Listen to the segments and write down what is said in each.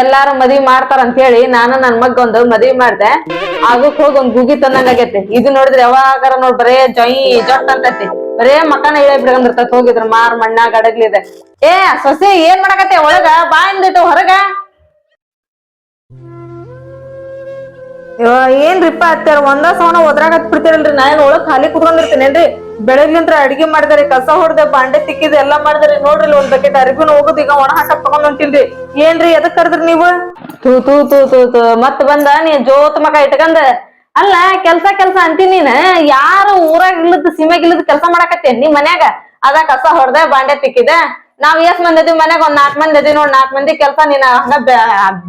ಎಲ್ಲಾರು ಮದ್ವಿ ಮಾಡ್ತಾರ ಅಂತ ಹೇಳಿ ನಾನು ನನ್ ಮಗ್ ಒಂದು ಮದ್ವಿ ಮಾಡ್ದೆ. ಆಗಕ್ ಹೋಗಿ ಒಂದ್ ಗುಗಿ ಆಗೈತಿ ಇದು ನೋಡಿದ್ರೆ ಯಾವಾಗಾರ ನೋಡ್ ಬರೇ ಜೊಯ್ ಜೊಟ್ ಅಂತೈತಿ. ಬರೇ ಮಕಾನ ಇಳೆ ಬಿಡ್ಕೊಂಡಿರ್ತೈತಿ ಹೋಗಿದ್ರ, ಮಾರ್ ಮಣ್ಣ ಗಡಗ್ಲಿದೆ ಏ, ಸೊಸೆ ಏನ್ ಮಾಡಕತ್ತೆ ಒಳಗ? ಬಾ ಇಂದಿಟ್ಟು ಹೊರಗ. ಏನ್ರಿಪ್ಪ ಅತ್ತಾರ ಒಂದ ಸವನ ಒದ್ರಾಗತ್ ಬಿಡ್ತೀರಲ್ರಿ ನಾ ಒಳಗ್ ಖಾಲಿ ಕುತ್ಕೊಂಡಿರ್ತೀನೇನ್ರಿ? ಬೆಳಗ್ಲಿಂತ್ರ ಅಡಿಗೆ ಮಾಡಿದಾರೆ, ಕಸ ಹೊಡ್ದೆ ಬಾಂಡೆ ತಿಕ್ಕಿದ, ಎಲ್ಲಾ ಮಾಡಿದಾರೆ. ನೋಡ್ರಿ ಒಂದ್ ಬಕೆಟ್ ಅರಿಬಿನ ಹೋಗುದು, ಈಗ ಒಣ ಹಾಕಕ್ ತಗೊಂಡ್ ಹೊಂಟಿಲ್ರಿ ಏನ್ರಿ ಎದಕ್ ಕರ್ದ್ರಿ ನೀವು? ತೂ ತೂ ತೂ ತೂ ತೂ. ಮತ್ ಬಂದ, ನೀ ಜೋತ್ ಮಕ ಇಟ್ಕಂದ. ಅಲ್ಲ, ಕೆಲ್ಸ ಕೆಲ್ಸ ಅಂತೀನಿ ನೀನ್. ಯಾರು ಊರಾಗ ಇಲ್ಲದ, ಸೀಮೆಗ್ ಇಲ್ಲದ ಕೆಲ್ಸ ಮಾಡಾಕತ್ತೇನ್ ನೀ ಮನ್ಯಾಗ? ಅದ ಕಸ ಹೊಡೆದ ಬಾಂಡೆ ತಿಕ್ಕಿದೆ. ನಾವ್ ಎಷ್ಟ್ ಮಂದಿ ಅದೀವಿ ಮನ್ಯಾಗ? ಒಂದ್ ನಾಲ್ಕ್ ಮಂದಿ ಅದೀವಿ ನೋಡ್ ನಾಲ್ಕ್ ಮಂದಿ ಕೆಲ್ಸ ನೀನ್ ಹಂಗ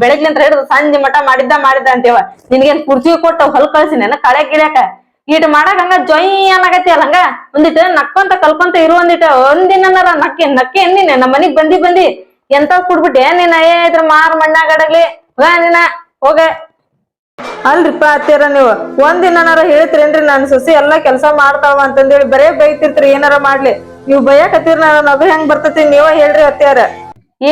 ಬೆಳಗ್ಲಿಂತ್ರ ಹಿಡಿದು ಸಂಜೆ ಮಟ ಮಾಡಿದ್ದ ಮಾಡಿದ್ದ ಅಂತೀವ ನಿನ್ಗೇನ್ ಕುರ್ಚಿ ಕೊಟ್ಟು ಹೊಲ್ ಕಳ್ಸಿನ ಕಳೆ ಗಿಳ್ಯಾಕ? ಇಟ್ ಮಾಡಕ್ ಹಂಗ ಜೊಯ್ ಅನ್ನಕತ್ತಿ ಅಲ್ಲ ಹಂಗ. ಒಂದಿಟ್ಟು ನಕ್ಕೊಂತ ಕಲ್ಕೊಂತ ಇರು ಒಂದಿಟ್ಟ ಒಂದಿನಾರ ನಕ್ಕಿ ನಕ್ಕಿ ನೀನ್ ನಮ್ಮ ಮನಿಗ್ ಬಂದಿ ಬಂದಿ. ಎಂತ ಕುಡ್ಬಿಟ್ಟೆ? ನೀನ್ ಏ ಇದ್ರ ಮಾರ್ ಮಣ್ಣಾಗಡಗ್ಲಿ ಹೋಗ ನೀನ ಹೋಗ. ಅಲ್ರಿಪ್ಪ ಅತ್ತೀರ ನೀವು. ಒಂದಿನಾರ ಹೇಳ್ತಿರೇನ್ರಿ ನನ್ ಸೊಸಿ ಎಲ್ಲಾ ಕೆಲ್ಸ ಮಾಡ್ತಾವ ಅಂತಂದೇಳಿ ಬರೇ ಬೈತಿರ್ತೀರಿ ಏನಾರ ಮಾಡ್ಲಿ. ನೀವು ಬೈಯಾಕತ್ತೀರ ಅದು ಹೆಂಗ್ ಬರ್ತತಿ ನೀವ ಹೇಳ್ರಿ ಅತ್ತ್ಯಾರ.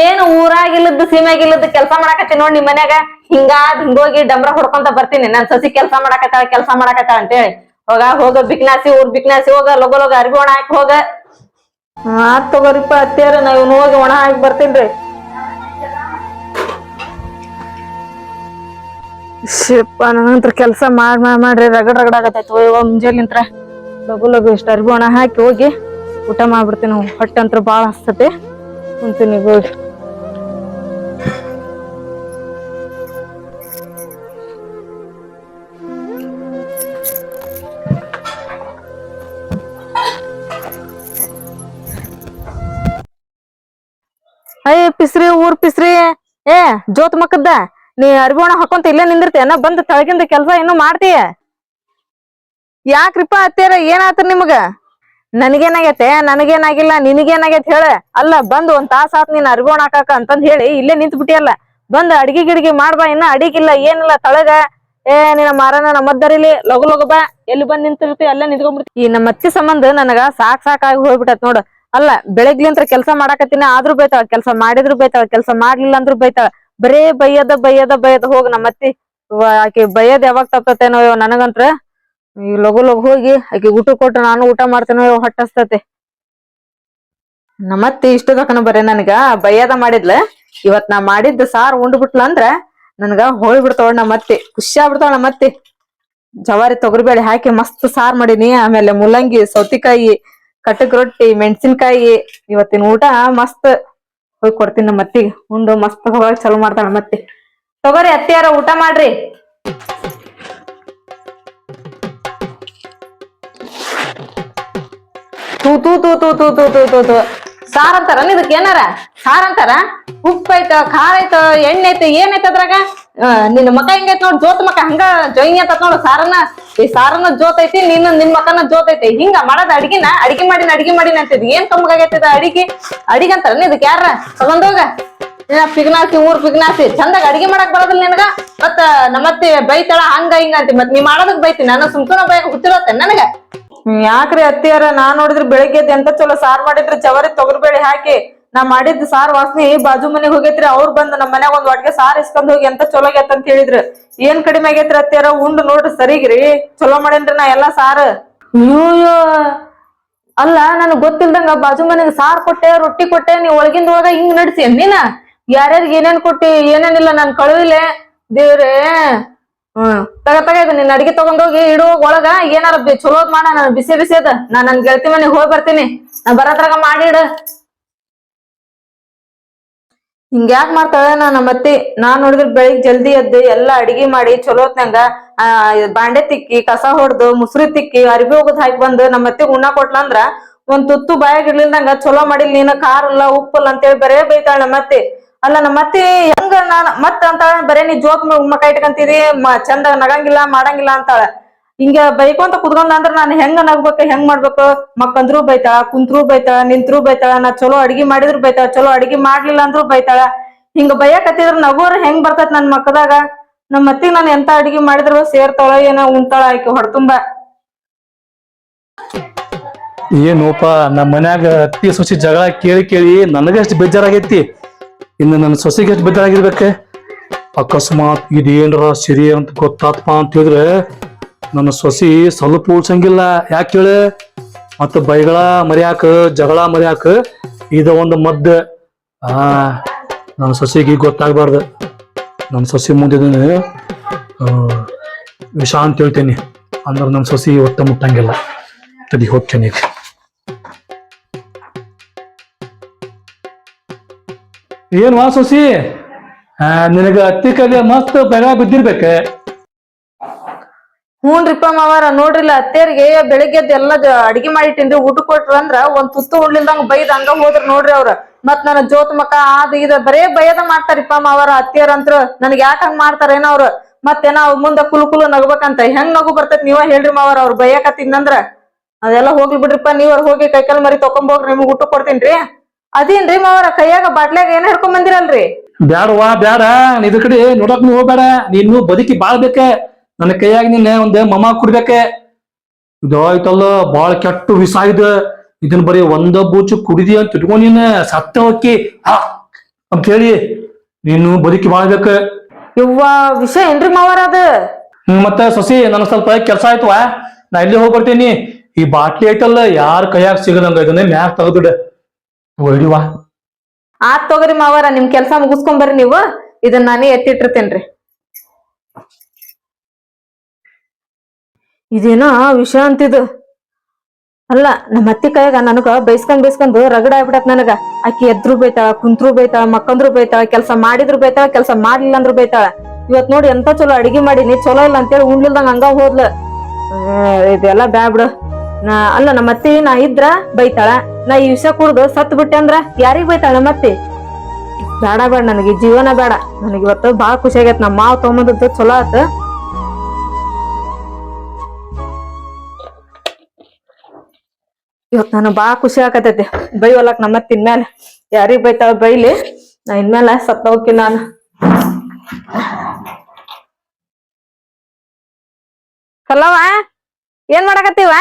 ಏನು ಊರಾಗಿಲ್ಲದ್ದು ಸೀಮೆಗಿಲ್ಲದ್ದು ಕೆಲಸ ಮಾಡಾಕತ್ತಿ ನೋಡ್ ನಿಮ್ ಮನ್ಯಾಗ. ಹಿಂಗಾದ್ ಹಿಂಗೋಗಿ ಡಂಬ್ರ ಹೊಡ್ಕೊಂತ ಬರ್ತೀನಿ. ನನ್ ಸಸಿ ಕೆಲಸ ಮಾಡಾಕತ್ತಾಳ ಕೆಲಸ ಮಾಡಾಕತ್ತಾಳ ಅಂತೇಳಿ. ಹೋಗ ಹೋಗ ಬಿಕ್ನಾಸಿ ಊರ್ ಬಿಕ್ನಾಸಿ ಹೋಗ, ಲಗೋ ಲೋಗ ಅರ್ಬಿ ಒಣ ಹಾಕಿ ಹೋಗ. ಆತ್ ತಗೋರಿಪ್ಪ ಅತ್ತೇರ ನಾವ್ ಇವ್ನು ಹೋಗಿ ಒಣ ಹಾಕಿ ಬರ್ತೀನ್ರಿ ಶಿಪ್ಪ ನಂತರ ಕೆಲಸ ಮಾಡ್ ಮಾಡ್ ಮಾಡ್ರಿ ರಗಡ್ ರಗಡ್ ಆಗತ್ತೈತಿ. ಇವಾಗ ಮುಂಜಾನಿಂತ್ರ ಲಗು ಲಗು ಇಷ್ಟ ಅರ್ಬಿ ಒಣ ಹಾಕಿ ಹೋಗಿ ಊಟ ಮಾಡ್ಬಿಡ್ತೀನಿ. ಹೊಟ್ಟೆ ಅಂತ್ರ ಭಾಳ ಹಸ್ತತಿ. ಕುಂತೀನಿ, ಹೋಗಿ. ಪಿಸ್ರಿ ಊರ್ ಪಿಸ್ರಿ ಏ, ಜೋತ್ ಮಕ್ಕದ್ದ, ನೀ ಅರ್ಬಿಣ ಹಾಕೊಂತ ಇಲ್ಲೇ ಏನ ಬಂದ್ ತಳಗಿಂದ ಕೆಲ್ಸ ಏನು ಮಾಡ್ತೀಯ ಯಾಕ್ರಿಪಾ ಅತ್ತೇರ ಏನಾತ ನಿಮಗ? ನನಗೇನಾಗೈತೆ, ನನಗೇನಾಗಿಲ್ಲ, ನಿನಗೇನಾಗೈತೆ ಹೇಳ. ಅಲ್ಲ, ಬಂದ್ ಒಂದ್ ತಾಸ ಆತ್ ನೀನ್ ಅರ್ಬಿಣ ಹಾಕಾಕ ಅಂತಂದ್ ಹೇಳಿ, ಇಲ್ಲೇ ನಿಂತ್ ಬಿಟ್ಟಿಯಲ್ಲ ಬಂದ್ ಅಡಿಗೆ ಗಿಡಿಗೆ ಮಾಡ್ಬಾ, ಇನ್ನ ಅಡಿಗಿಲ್ಲ, ಏನಿಲ್ಲ, ತಳಗ. ಏ ನಿನ್ನ ಮಾರನ ನಮ್ಮದ್ದರಿಲಿ ಲಗು ಲಗು ಬಾ. ಎಲ್ಲಿ ಬಂದ್ ನಿಂತಿರ್ತಿ, ಅಲ್ಲೇ ನಿಂತ್ಕೊಂಡ್ಬಿಡ್ತಿ. ಈ ನಮ್ಮ ಅತ್ತಿ ಸಂಬಂಧ ನನಗ ಸಾಕ್ ಸಾಕಾಗಿ ಹೋಗ್ಬಿಟ್ಟತ್ ನೋಡು. ಅಲ್ಲ ಬೆಳಗ್ಲಿಂತ್ರ ಕೆಲಸ ಮಾಡಾಕತ್ತಿನಿ, ಆದ್ರೂ ಬೈತಾಳ, ಕೆಲಸ ಮಾಡಿದ್ರು ಬೈತಾಳ, ಕೆಲಸ ಮಾಡ್ಲಿಲ್ಲ ಅಂದ್ರೂ ಬೈತಾಳ. ಬರೇ ಬೈಯದ ಬೈಯದ ಬೈಯದ, ಹೋಗ್ ನಮ್ಮ ಅತ್ತಿ ಆಕೆ ಬೈಯದ್ ಯಾವಾಗ ತಪ್ಪತೇನೋ ನನಗಂತ್ರ, ಈ ಲಗು ಲಗು ಹೋಗಿ, ಆಕಿ ಊಟ ಕೊಟ್ಟು ನಾನು ಊಟ ಮಾಡ್ತೇನೋ ಹೊಟ್ಟಸ್ತತೆ. ನಮ್ಮತ್ತಿ ಇಷ್ಟದಕ್ಕನ ಬರೇ ನನಗ, ಬೈಯದ ಮಾಡಿದ್ಲ, ಇವತ್ ನಾ ಮಾಡಿದ್ದ ಸಾರ್ ಉಂಡ್ ಬಿಟ್ಲ ಅಂದ್ರ, ನನ್ಗ ಹೋಳ್ ಬಿಡ್ತಾವ ನಮ್ಮತ್ತಿ ಖುಷಿ ಆಗ್ಬಿಡ್ತಾವ ನಮ್ಮತ್ತಿ ಜವಾರಿ ತೊಗರಿಬೇಳೆ ಹಾಕಿ ಮಸ್ತ್ ಸಾರ್ ಮಾಡೀನಿ, ಆಮೇಲೆ ಮೂಲಂಗಿ ಸೌತಿಕಾಯಿ ಕಟಕ್ ರೊಟ್ಟಿ, ಮೆಣಸಿನ್ಕಾಯಿ, ಇವತ್ತಿನ ಊಟ ಮಸ್ತ್. ಹೋಗಿ ಕೊಡ್ತೀನಿ ನಮ್ಮ ಅತ್ತಿಗೆ. ಉಂಡು ಮಸ್ತ್ ಹೋಗಿ ಚಲೋ ಮಾಡ್ತಾಳ ನಮ್ಮತ್ತಿ ತಗೋರಿ ಅತ್ತಿಯಾರ, ಊಟ ಮಾಡ್ರಿ. ತೂ ತೂ ತೂ ತೂ ತೂ ತೂ ತೂ ತೂ ತೂ. ಸಾರ್ ಅಂತಾರ ಇದಕ್ಕೆ ಏನಾರ? ಸಾರ್ ಅಂತಾರ? ಉಪ್ಪು ಐತ ಖಾರ ಐತ, ಎಣ್ಣೆ ಐತ ಏನೈತ ಅದ್ರಾಗ? ನಿನ್ನ ಮಕ ಹೆಂಗೈತ್ ನೋಡ್, ಜೋತ್ ಮಕ ಹಂಗ ಜೋಯಿಂಗ್ ಅಂತ ನೋಡು ಸಾರನ ಈ ಸಾರನ ಜೋತೈತಿ ಐತಿ, ನಿನ್ನ, ನಿನ್ ಮಕನ ಜೋತ್ ಐತಿ. ಹಿಂಗ ಮಾಡದ ಅಡಿಗೆನ, ಅಡಿಗೆ ಮಾಡಿನ ಅಡಿಗೆ ಮಾಡಿನ ಅಂತಿದ್ ಏನ್ ಕಮ್ಮಗಾಗೈತಿದ ಅಡಿಗೆ? ಅಡಿಗೆ ಅಂತಾರ ಇದಕ್ ಯಾರ? ತಗೊಂಡೋಗ ಪಿಗ್ನಾಸಿ, ಊರ್ ಪಿಗ್ನಾಸಿ. ಚಂದಾಗ ಅಡಿಗೆ ಮಾಡಕ್ ಬರೋದಿಲ್ಲ ನಿನಗ? ಮತ್ತ ನಮ್ಮತ್ತೆ ಬೈತಾಳ, ಹಂಗ, ಹಿಂಗ ಅಂತಿ. ಮತ್ ನೀ ಮಾಡೋದಕ್ ಬೈತಿ. ನಾನು ಸುಮ್ಕನ ಬೈಕ್ ಹುಚ್ಚಿರತ್ತೆ ನನಗ? ಯಾಕ್ರಿ ಅತ್ತಿಯಾರ? ನಾ ನೋಡಿದ್ರ ಬೆಳಿಗ್ಗೆ ಎಂತ ಚಲೋ ಸಾರ್ ಮಾಡಿದ್ರಿ ಚವರಿ ತೊಗರ್ಬೇಳಿ ಹಾಕಿ ನಾ ಮಾಡಿದ್ ಸಾರ್ ವಾಸನೆ ಬಾಜು ಮನೆಗ್ ಹೋಗೈತ್ರಿ, ಅವ್ರ ಬಂದ್ ನಮ್ ಮನ್ಯಾಗ ಒಂದ್ ಒಟ್ಟಿಗೆ ಸಾರ್ ಇಸ್ಕೊಂಡ್ ಹೋಗಿ ಎಂತ ಚಲೋ ಆಗೇತ್ ಅಂತ ಹೇಳಿದ್ರು. ಏನ್ ಕಡಿಮೆ ಆಗೇತ್ರಿ ಅತ್ತೇರ ಉಂಡ್ ನೋಡ್ರಿ ಸರಿಗ್ರಿ. ಚಲೋ ಮಾಡೇನ್ರಿ ನಾ ಎಲ್ಲಾ ಸಾರ್. ಅಯ್ಯೋ ಅಲ್ಲ, ನನಗ್ ಗೊತ್ತಿಲ್ದಂಗ ಬಾಜು ಮನೆಗ್ ಸಾರ್ ಕೊಟ್ಟೆ, ರೊಟ್ಟಿ ಕೊಟ್ಟೆ, ನೀ ಒಳಗಿಂದ ಒಳಗ ಹಿಂಗ್ ನಡ್ಸಿ ನೀನ ಯಾರ್ಯಾರಿಗೆ ಏನೇನ್ ಕೊಟ್ಟಿ ಏನೇನಿಲ್ಲ ನಾನ್ ಕಳುವಿಲೆ. ದೇವ್ರೇ. ಹ್ಮ್. ತಗ ತಗ ನಿನ್ನ ಅಡಿಗೆ ತಗೊಂಡೋಗಿ ಇಡು, ಒಳಗ ಏನಾರ ಚಲೋದ್ ಮಾಡ, ನಾನು ಬಿಸಿ ಬಿಸಿ ಅದ. ನಾ ನನ್ ಗೆಳತಿ ಮನೆಗ್ ಹೋಗಿ ಬರ್ತೀನಿ. ನಾ ಬರತ್ರಾಗ ಮಾಡಿಡು ಹಿಂಗ್ಯಾಕ್ ಮಾಡ್ತಾಳ ನಾ ನಮ್ಮತ್ತೆ ನಾನ್ ನೋಡಿದ್ರ ಬೆಳಿಗ್ ಜಲ್ದಿ ಎದ್ದು ಎಲ್ಲಾ ಅಡಿಗೆ ಮಾಡಿ ಚಲೋತ್ನಂಗ ಆ, ಬಾಂಡೆ ತಿಕ್ಕಿ, ಕಸ ಹೊಡ್ದು, ಮುಸ್ರಿ ತಿಕ್ಕಿ, ಅರ್ಬಿ ಹೋಗದ್ ಹಾಕಿ ಬಂದು ನಮ್ಮತ್ತೆ ಉಣ್ಣ ಕೊಟ್ಲಂದ್ರ ಒಂದ್ ತುತ್ತು ಬಾಯಾಗ ಇರ್ಲಿಲ್ದಂಗ ಚಲೋ ಮಾಡಿಲ್ ನೀನ, ಖಾರ ಇಲ್ಲ ಉಪ್ಪಲ್ಲ ಅಂತೇಳಿ ಬರೇ ಬೈತಾಳ ನಮ್ಮತ್ತೆ ಅಲ್ಲ ನಮ್ಮತ್ತೆ ಹೆಂಗ ನಾನ್ ಮತ್ತ ಅಂತಾಳ, ಬರೇ ನೀ ಜೋತ್ ಮಕ್ಕ ಇಟ್ಕಂತೀರಿ ಚಂದ ನಗಂಗಿಲ್ಲ, ಮಾಡಂಗಿಲ್ಲ ಅಂತಾಳ. ಹಿಂಗ ಬೈಕೊಂತ ಕುತ್ಕೊಂಡ ಅಂದ್ರ ನಾನ್ ಹೆಂಗ ನಗ್ಬೇಕ, ಹೆಂಗ್ ಮಾಡ್ಬೇಕು? ಮಕ್ಕಂದ್ರು ಬೈತಾಳ ಕುಂತ್ರು ಬೈತಾಳ ನಿಂತ್ರು ಬೈತಾಳ ನಾ ಚಲೋ ಅಡಿಗೆ ಮಾಡಿದ್ರು ಬೈತಾಳ ಚಲೋ ಅಡಿಗೆ ಮಾಡ್ಲಿಲ್ಲ ಅಂದ್ರು ಬೈತಾಳ. ಹಿಂಗ ಬೈಯಕತ್ತಿದ್ರ ನಗೋರ್ ಹೆಂಗ್ ಬರ್ತೈತ್ ನನ್ ಮಕ್ಕದಾಗ? ನಮ್ಮ ಅತ್ತಿಗ್ ನಾನ್ ಎಂತ ಅಡಿಗೆ ಮಾಡಿದ್ರು ಸೇರ್ತಾಳ, ಏನ ಉಣ್ತಾಳ ಆಯ್ಕೆ ಹೊಡ್ತುಂಬ. ಏನೋಪ ನಮ್ಮ ಮನ್ಯಾಗ ಅತ್ತಿ ಸೊಸಿ ಜಗಳ ಕೇಳಿ ಕೇಳಿ ನನಗೆ ಎಷ್ಟು ಬೇಜಾರಾಗೈತಿ. ಇನ್ನು ನನ್ನ ಸೊಸಿಗೆ ಎಷ್ಟು ಬೇಜಾರಾಗಿರ್ಬೇಕೆ? ಅಕಸ್ಮಾತ್ ಇದೇನ್ರ ಸಿರಿ ಅಂತ ಗೊತ್ತಾತ್ಪ ಅಂತ ಹೇಳಿದ್ರೆ ನನ್ನ ಸೊಸಿ ಸ್ವಲ್ಪ ಉಳ್ಸಂಗಿಲ್ಲ. ಯಾಕೆ ಹೇಳಿ? ಮತ್ತ ಬೈಗಳ ಮರ್ಯಾಕ, ಜಗಳ ಮರ್ಯಾಕ ಇದ ಒಂದು ಮದ್ದ. ಆ, ನನ್ನ ಸೊಸಿಗೆ ಗೊತ್ತಾಗ್ಬಾರ್ದು. ನನ್ನ ಸೊಸಿ ಮುಂದಿದ್ದೀನಿ ವಿಷ ಅಂತ ಹೇಳ್ತೇನೆ. ಅಂದ್ರೆ ನನ್ನ ಸೊಸಿ ಒತ್ತ ಮುಟ್ಟಂಗಿಲ್ಲ. ತಡಿ ಹೋಗ್ತೇನೆ ಈಗ. ಏನ್ ವಾ ಸೊಸಿ? ನಿನಗೆ ನಿನಗ ಅತ್ತಿ ಕೈಲಿ ಮಸ್ತ್ ಬೆಗ ಬಿದ್ದಿರ್ಬೇಕ. ಹ್ಞೂನ್ರಿಪ್ಪ ಮಾವಾರ, ನೋಡ್ರಿಲ್ಲ ಅತ್ತೇರಿಗೆ ಬೆಳಿಗ್ಗೆ ಎದ್ದು ಎಲ್ಲ ಅಡಿಗೆ ಅಡಿಗೆ ಮಾಡಿಟ್ಟಿನ್ರಿ ಊಟ ಕೊಟ್ರ ಅಂದ್ರ ಒಂದ್ ತುಸ್ತು ಉಣ್ಲಿಲ್ದಂಗ ಬೈದ್ ಹಂಗ ಹೋದ್ರ ನೋಡ್ರಿ ಅವ್ರ. ಮತ್ ನನ್ನ ಜೋತ್ ಮಕ ಅದ ಇದ ಬರೇ ಬಯದ ಮಾಡ್ತಾರಿಪ್ಪ ಮಾವಾರ, ಅತ್ತೆಯರಂತ್ರು. ನನಗ್ ಯಾಕ ಹಂಗ್ ಮಾಡ್ತಾರೇನ ಅವ್ರ. ಮತ್ತೇನ ಅವ್ರ ಮುಂದ ಕುಲು ಕುಲು ನಗಬೇಕಂತ, ಹೆಂಗ್ ನಗು ಬರ್ತೈತ್ ನೀವ ಹೇಳ್ರಿ ಮಾವಾರ, ಅವ್ರ ಬೈಯಕತ್ತಿದ್ನಂದ್ರ ಅದೆಲ್ಲ ಹೋಗ್ಲಿ ಬಿಡ್ರಿಪ್ಪ, ನೀವ್ರ ಹೋಗಿ ಕೈಕಾಲ್ ಮರಿ ತಕೊಂಬೋಗ್ರಿ ನಿಮ್ಗ್ ಊಟ ಕೊಡ್ತೀನ್ರಿ. ಅದೇನ್ರಿ ಮಾವಾರ, ಕೈಯಾಗ ಬಾಟ್ಲ್ಯಾಗ ಏನ್ ಹಿಡ್ಕೊಂಡ್ ಬಂದಿರಲ್ರಿ? ಬ್ಯಾಡವಾ, ಬ್ಯಾಡ ಇದ್ರ ಕಡೆ ನೋಡಕ್ ಹೋಗ್ಬೇಡ, ನೀನು ಬದುಕಿ ಬಾಳ್ಬೇಕ. ನನ್ನ ಕೈಯಾಗಿ ನಿನ್ನೆ ಒಂದ್ ಮಮ ಕುಡ್ಬೇಕೆ. ಇದಾಯ್ತಲ್ಲ ಬಾಳ ಕೆಟ್ಟ ವಿಷ ಇದು. ಇದನ್ ಬರೀ ಒಂದ ಬೂಚು ಕುಡಿದಿ ಅಂತ ಇಟ್ಕೊಂಡ್ ನೀನ್ ಸತ್ತ ಹೋಕ್ಕಿ. ಹಾ ಅಂತ ಹೇಳಿ ನೀನು ಬದುಕಿ ಬಾಳ್ಬೇಕ. ಇವ್ವ ವಿಷಯ ಏನ್ರಿ ಮಾವಾರ ಅದ? ಮತ್ತ ಸೊಸಿ ನನಗೆ ಸ್ವಲ್ಪ ಕೆಲಸ ಆಯ್ತವಾ. ನಾ ಇಲ್ಲಿ ಹೋಗ್ಬರ್ತೀನಿ ಈ ಬಾಟ್ಲಿ ಐತಲ್ಲ ಯಾರ ಕೈಯಾಗ ಸಿಗದಂಗ ಇದನ್ನ ಮ್ಯಾಗ ತಗದ್ಬಿಡ. ಒಯ್ಡಿವಾ ಆತ್ ತಗೋರಿ ಮಾವಾರ ನಿಮ್ ಕೆಲ್ಸ ಮುಗಿಸ್ಕೊಂಡ್ ಬರ್ರಿ ನೀವು. ಇದನ್ನ ನಾನೇ ಎತ್ತಿಟ್ಟಿರ್ತೇನ್ರಿ. ಇದೇನೋ ವಿಷಯ ಅಂತಿದು. ಅಲ್ಲ ನಮ್ಮ ಅತ್ತಿ ಕೈಯಾಗ ನನಗ ಬೈಸ್ಕೊಂಡ್ ಬೈಸ್ಕೊಂಡು ರಗಡ ಆಗ್ಬಿಡತ್ ನನಗ. ಆಕಿ ಎದ್ರು ಬೈತಾಳ, ಕುಂತ್ರು ಬೈತಾಳ, ಮಕ್ಕಂದ್ರು ಬೈತಾಳ, ಕೆಲಸ ಮಾಡಿದ್ರು ಬೈತಾಳ, ಕೆಲಸ ಮಾಡ್ಲಿಲ್ಲ ಅಂದ್ರು ಬೈತಾಳ. ಇವತ್ ನೋಡಿ ಎಂತ ಚಲೋ ಅಡಿಗೆ ಮಾಡೀನಿ, ಚಲೋ ಇಲ್ಲ ಅಂತೇಳಿ ಉಣ್ಲಿಲ್ದಂಗ ಹಂಗ ಹೋದ್ಲ. ಇದೆಲ್ಲ ಬ್ಯಾ ಬಿಡು. ನಾ, ಅಲ್ಲ ನಮ್ಮ ಅತ್ತಿ ನಾ ಇದ್ರ ಬೈತಾಳ. ನಾ ಈ ವಿಷಯ ಕುಡ್ದು ಸತ್ ಬಿಟ್ಟೆ ಅಂದ್ರ ಯಾರಿಗ್ ಬೈತಾಳ ನಮ್ಮ ಅತ್ತಿ? ಬೇಡ ಬೇಡ ನನಗೆ ಜೀವನ ಬೇಡ ನನಗೆ ಇವತ್ತು ಭಾಳ ಖುಷಿ ನಮ್ಮ ಮಾವ್ ತೊಗೊಂಬಂದದ್ದು ಚಲೋ ಆತ. ಇವತ್ ನಾನು ಬಾಳ ಖುಷಿ ಆಗತೈತಿ. ಬೈವಲಕ್ ನಮ್ಮ ಅತ್ತಿ ಇನ್ಮೇಲೆ ಯಾರಿಗ್ ಬೈತಾಳ ಬೈಲಿ. ನಾ ಇನ್ಮೇಲೆ ಸತ್ತ ಹೋಗ್ತೀನಿ ನಾನು. ಕಲ್ಲವ ಏನ್ ಮಾಡಕತ್ತೀವ